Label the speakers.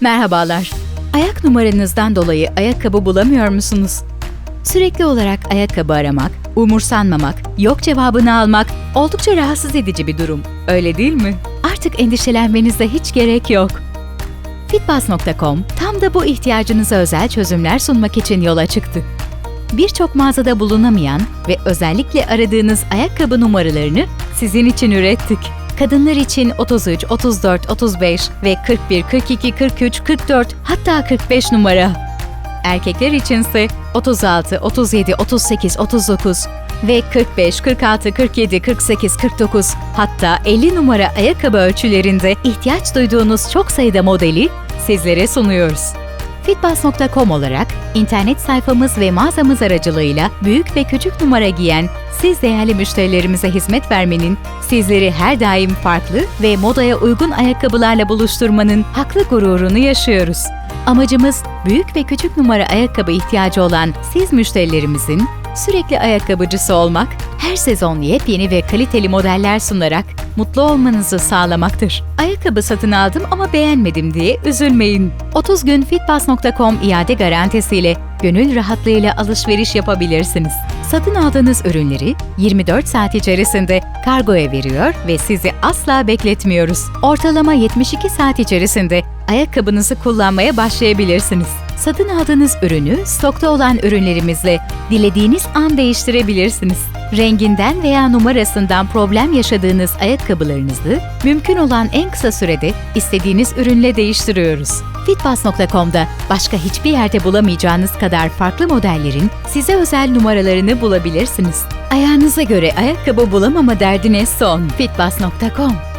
Speaker 1: Merhabalar. Ayak numaranızdan dolayı ayakkabı bulamıyor musunuz? Sürekli olarak ayakkabı aramak, umursanmamak, yok cevabını almak oldukça rahatsız edici bir durum. Öyle değil mi? Artık endişelenmenize hiç gerek yok. Fitbus.com tam da bu ihtiyacınıza özel çözümler sunmak için yola çıktı. Birçok mağazada bulunamayan ve özellikle aradığınız ayakkabı numaralarını sizin için ürettik. Kadınlar için 33, 34, 35 ve 41, 42, 43, 44 hatta 45 numara. Erkekler içinse 36, 37, 38, 39 ve 45, 46, 47, 48, 49 hatta 50 numara ayakkabı ölçülerinde ihtiyaç duyduğunuz çok sayıda modeli sizlere sunuyoruz. Fitbus.com olarak internet sayfamız ve mağazamız aracılığıyla büyük ve küçük numara giyen siz değerli müşterilerimize hizmet vermenin, sizleri her daim farklı ve modaya uygun ayakkabılarla buluşturmanın haklı gururunu yaşıyoruz. Amacımız büyük ve küçük numara ayakkabı ihtiyacı olan siz müşterilerimizin sürekli ayakkabıcısı olmak, her sezon yepyeni ve kaliteli modeller sunarak mutlu olmanızı sağlamaktır. Ayakkabı satın aldım ama beğenmedim diye üzülmeyin. 30 gün fitpass.com iade garantisiyle gönül rahatlığıyla alışveriş yapabilirsiniz. Satın aldığınız ürünleri 24 saat içerisinde kargoya veriyor ve sizi asla bekletmiyoruz. Ortalama 72 saat içerisinde ayakkabınızı kullanmaya başlayabilirsiniz. Satın aldığınız ürünü stokta olan ürünlerimizle dilediğiniz an değiştirebilirsiniz. Renginden veya numarasından problem yaşadığınız ayakkabılarınızı mümkün olan en kısa sürede istediğiniz ürünle değiştiriyoruz. Fitbus.com'da başka hiçbir yerde bulamayacağınız kadar farklı modellerin size özel numaralarını bulabilirsiniz. Ayağınıza göre ayakkabı bulamama derdine son. Fitbus.com